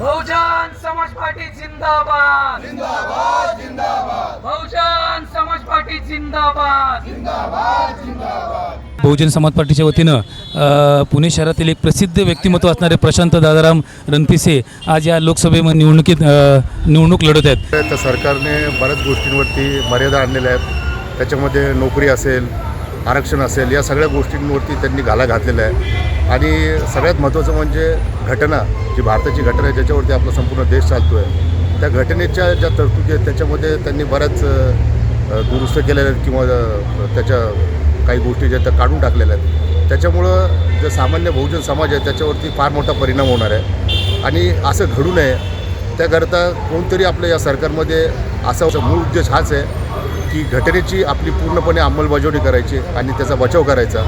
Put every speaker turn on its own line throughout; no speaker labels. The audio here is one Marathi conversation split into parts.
बहुजन समाज पार्टी जिंदाबाद.
जिंदाबाद जिंदाबाद.
बहुजन समाज पार्टी जिंदाबाद.
जिंदाबाद जिंदाबाद.
बहुजन समाज पार्टीच्या वतीनं पुणे शहरातील एक प्रसिद्ध व्यक्तिमत्व असणारे प्रशांत दादाराम रणपिसे आज या लोकसभेमध्ये निवडणुकीत निवडणूक लढत आहेत.
तर सरकारने बऱ्याच गोष्टींवरती मर्यादा आणलेल्या आहेत. त्याच्यामध्ये नोकरी असेल आरक्षण असेल या सगळ्या गोष्टींवरती त्यांनी घाला घातलेला आहे. आणि सगळ्यात महत्त्वाचं म्हणजे घटना जी भारताची घटना आहे ज्याच्यावरती आपला संपूर्ण देश चालतो आहे त्या घटनेच्या ज्या तरतुदी आहेत त्याच्यामध्ये त्यांनी बऱ्याच दुरुस्त केलेल्या आहेत किंवा त्याच्या काही गोष्टी ज्या त्या काढून टाकलेल्या आहेत. त्याच्यामुळं जे सामान्य बहुजन समाज आहे त्याच्यावरती फार मोठा परिणाम होणार आहे. आणि असं घडू नये त्याकरता कोणतरी आपल्या या सरकारमध्ये असा मूळ उद्देश हाच आहे की घटनेची आपली पूर्णपणे अंमलबजावणी करायची आणि त्याचा बचाव करायचा.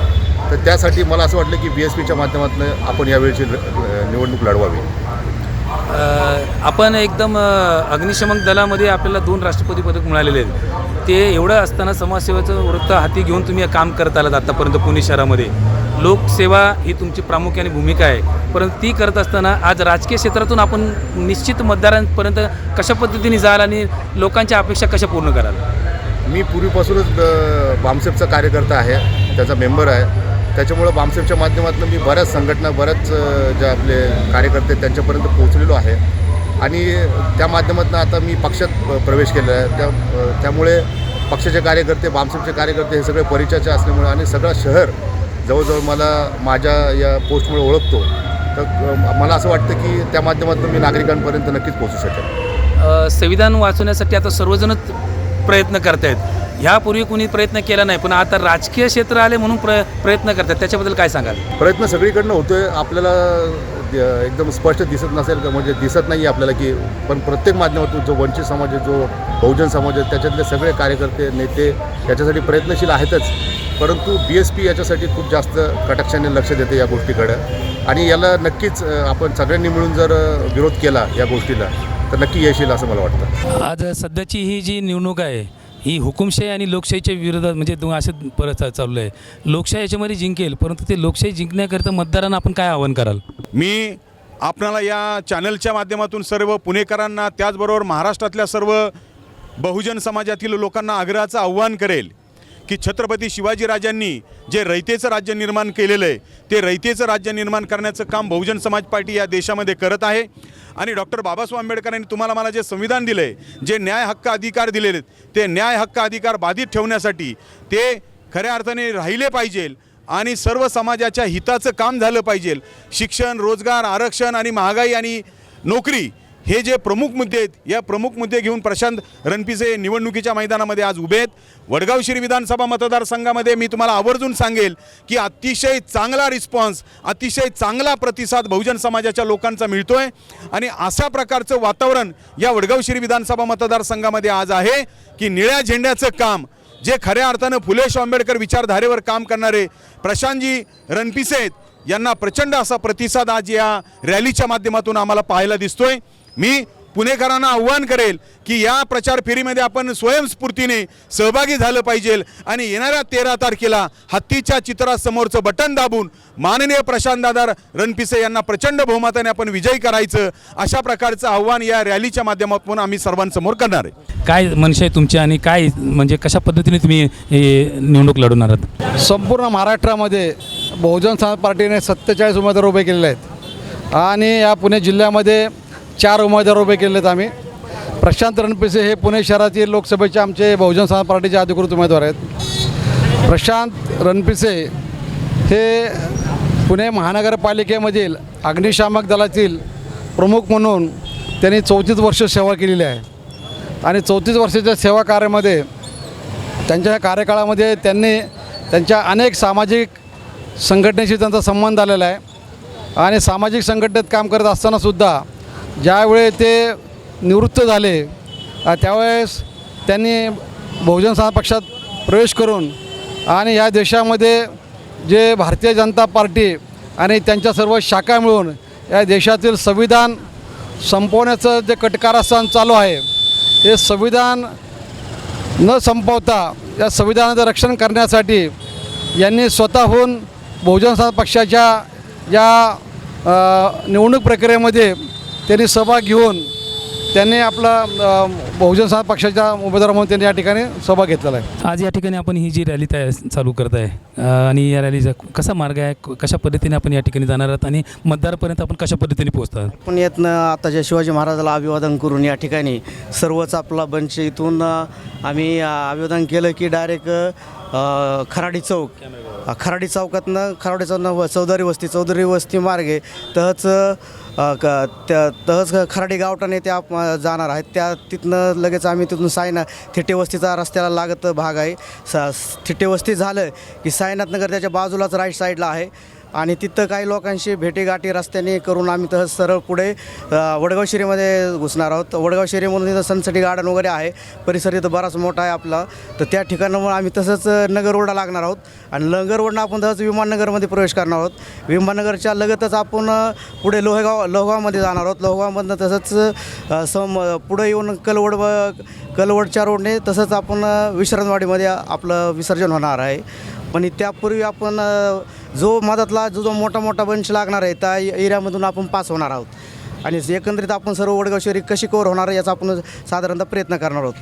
तर त्यासाठी मला असं वाटलं की बी एस पीच्या माध्यमातून आपण यावेळची निवडणूक लढवावी.
आपण एकदम अग्निशमन दलामध्ये आपल्याला दोन राष्ट्रपती पदक मिळालेले आहेत. ते एवढं असताना समाजसेवेचं वृत्त हाती घेऊन तुम्ही हे काम करत आलात आत्तापर्यंत पुणे शहरामध्ये. लोकसेवा ही तुमची प्रामुख्याने भूमिका आहे. परंतु ती करत असताना आज राजकीय क्षेत्रातून आपण निश्चित मतदारांपर्यंत कशा पद्धतीने जाल आणि लोकांच्या अपेक्षा कशा पूर्ण कराल?
मी पूर्वीपासूनच अ, बामसेफचा कार्यकर्ता आहे त्याचा मेंबर आहे. त्याच्यामुळं बामसेफच्या माध्यमातून मी बऱ्याच संघटना बऱ्याच ज्या आपले कार्यकर्ते आहेत, त्यांच्यापर्यंत पोहोचलेलो आहे. आणि त्या माध्यमातून आता मी पक्षात प्रवेश केलेला आहे. त्या त्यामुळे पक्षाचे कार्यकर्ते बामसेफचे कार्यकर्ते हे सगळे परिचयाचे असल्यामुळे आणि सगळं शहर जवळजवळ मला माझ्या या पोस्टमुळे ओळखतो. तर मला असं वाटतं की त्या माध्यमातून मी नागरिकांपर्यंत नक्कीच पोहोचू शकेन.
संविधान वाचवण्यासाठी आता सर्वजणच प्रयत्न करतायत. ह्यापूर्वी कुणी प्रयत्न केला नाही पण आता राजकीय क्षेत्र आले म्हणून प्र प्रयत्न करतात त्याच्याबद्दल काय सांगाल?
प्रयत्न सगळीकडनं होतोय. आपल्याला एकदम स्पष्ट दिसत नसेल का? म्हणजे दिसत नाही आपल्याला की पण प्रत्येक माध्यमातून जो वंचित समाज आहे जो बहुजन समाज आहे त्याच्यातले सगळे कार्यकर्ते नेते याच्यासाठी प्रयत्नशील आहेतच. परंतु बी एस पी याच्यासाठी खूप जास्त कटाक्षाने लक्ष देते या गोष्टीकडं. आणि याला नक्कीच आपण सगळ्यांनी मिळून जर विरोध केला या गोष्टीला तर नक्की यश येईल असं मला वाटतं.
आज सध्याची ही जी निवडणूक आहे ही हुकुमशाही आणि लोकशाहीच्या विरोधात म्हणजे दोन असं परत चाललं आहे. लोकशाही याच्यामध्ये जिंकेल परंतु ते लोकशाही जिंकण्याकरता मतदारांना आपण काय आव्हान कराल?
मी आपणाला या चॅनलच्या माध्यमातून सर्व पुणेकरांना त्याचबरोबर महाराष्ट्रातल्या सर्व बहुजन समाजातील लोकांना आग्रहाचं आव्हान करेल. की छत्रपती शिवाजीराजांनी जे रयतेचं राज्य निर्माण केलेलं आहे ते रयतेचं राज्य निर्माण करण्याचं काम बहुजन समाज पार्टी या देशामध्ये करत आहे. आणि डॉक्टर बाबासाहेब आंबेडकरांनी तुम्हाला मला जे संविधान दिलं आहे जे न्याय हक्क अधिकार दिलेले आहेत ते न्याय हक्क अधिकार बाधित ठेवण्यासाठी ते खऱ्या अर्थाने राहिले पाहिजे आणि सर्व समाजाच्या हिताचं काम झालं पाहिजे. शिक्षण रोजगार आरक्षण आणि महागाई आणि नोकरी हे जे प्रमुख मुद्दे आहेत या प्रमुख मुद्दे घेऊन प्रशांत रणपिसे निवडणुकीच्या मैदानामध्ये आज उभे आहेत. वडगाव शिरी विधानसभा मतदारसंघामध्ये मी तुम्हाला आवर्जून सांगेल की अतिशय चांगला रिस्पॉन्स अतिशय चांगला प्रतिसाद बहुजन समाजाच्या लोकांचा मिळतो आहे आणि अशा प्रकारचं वातावरण या वडगाव शिरी विधानसभा मतदारसंघामध्ये आज आहे की निळ्या झेंड्याचं काम जे खऱ्या अर्थानं फुले आंबेडकर विचारधारेवर काम करणारे प्रशांतजी रणपिसे आहेत, यांना प्रचंड असा प्रतिसाद आज या रॅलीच्या माध्यमातून आम्हाला पाहायला दिसतोय. मी पुणेकरांना आव्हान करेल की या प्रचार फेरीमध्ये आपण स्वयंस्फूर्तीने सहभागी झालं पाहिजे आणि येणाऱ्या तेरा तारखेला हत्तीच्या चित्रासमोरचं बटन दाबून माननीय प्रशांतदादा रणपिसे यांना प्रचंड बहुमताने आपण विजयी करायचं अशा प्रकारचं आव्हान या रॅलीच्या माध्यमातून आम्ही सर्वांसमोर करणार आहे.
काय मनशा आहे तुमची आणि काय म्हणजे कशा पद्धतीने तुम्ही हे निवडणूक लढवणार आहात?
संपूर्ण महाराष्ट्रामध्ये बहुजन समाज पार्टीने सत्तेचाळीस उमेदवार उभे केलेले आहेत. आणि या पुणे जिल्ह्यामध्ये चार उमेदवार उभे केले आहेत आम्ही. प्रशांत रणपिसे हे पुणे शहरातील लोकसभेचे आमचे बहुजन समाज पार्टीचे अधिकृत उमेदवार आहेत. प्रशांत रणपिसे हे पुणे महानगरपालिकेमधील अग्निशामक दलातील प्रमुख म्हणून त्यांनी चौतीस वर्ष सेवा केलेली आहे. आणि चौतीस वर्षाच्या सेवा कार्यामध्ये त्यांच्या कार्यकाळामध्ये त्यांनी त्यांच्या अनेक सामाजिक संघटनेशी त्यांचा संबंध आलेला आहे. आणि सामाजिक संघटनेत काम करत असतानासुद्धा ज्यावेळी ते निवृत्त झाले त्यावेळेस त्यांनी बहुजन समाज पक्षात प्रवेश करून आणि या देशामध्ये जे भारतीय जनता पार्टी आणि त्यांच्या सर्व शाखा मिळून या देशातील संविधान संपवण्याचं जे कटकारस्थान चालू आहे हे संविधान न संपवता या संविधानाचं रक्षण करण्यासाठी यांनी स्वतःहून बहुजन समाज पक्षाच्या या निवडणूक प्रक्रियेमध्ये त्यांनी सभा घेऊन त्यांनी आपला बहुजन समाज पक्षाच्या उमेदवार म्हणून त्यांनी या ठिकाणी सभा घेतलेला आहे.
आज या ठिकाणी आपण ही जी रॅली तयार चालू करत आहे आणि या रॅलीचा कसा मार्ग आहे कशा पद्धतीने आपण या ठिकाणी जाणार आहात आणि मतदारापर्यंत आपण कशा पद्धतीने पोहोचतात
पण यातनं आता जे शिवाजी महाराजाला अभिवादन करून या ठिकाणी सर्वच आपला बंच इथून आम्ही अभिवादन केलं की डायरेक्ट खराडी चौक. खराडी चौकातनं खराडी चौकातनं चौधरी वस्ती चौधरी वस्ती मार्गे तहच अ, क- त्या तहच खराडी गावठाणे त्या जाणार आहेत. त्या तिथनं लगेच आम्ही तिथून सायना थिटे वस्तीचा रस्त्याला लागत भाग आहे. स थिटे वस्ती झालं की साईनाथनगर त्याच्या बाजूलाच राईट साईडला आहे. आणि तिथं काही लोकांशी भेटीगाठी रस्त्याने करून आम्ही तसं सरळ पुढे वडगाव शिरीमध्ये घुसणार आहोत. वडगाव शिरीमधून तिथं सनसटी गार्डन वगैरे आहे. परिसर तिथं बराच मोठा आहे आपला. तर त्या ठिकाणामुळे आम्ही तसंच नगर रोडला लागणार आहोत. आणि नगर रोडनं आपण तसंच विमाननगरमध्ये प्रवेश करणार आहोत. विमाननगरच्या लगतच आपण पुढे लोहेगाव लोहगावमध्ये जाणार आहोत. लोहगावमधनं तसंच सम पुढे येऊन कलवड व- कलवडच्या रोडने तसंच आपण अ, विश्रांतवाडीमध्ये आपलं विसर्जन होणार आहे. पण त्यापूर्वी आपण जो मदतला जो जो मोठा मोठा बंच लागणार आहे त्या एरियामधून आपण पास होणार आहोत. आणि एकंदरीत आपण सर्व वडगाव शहरी कशी कोर होणार याचा आपण साधारणतः प्रयत्न करणार आहोत.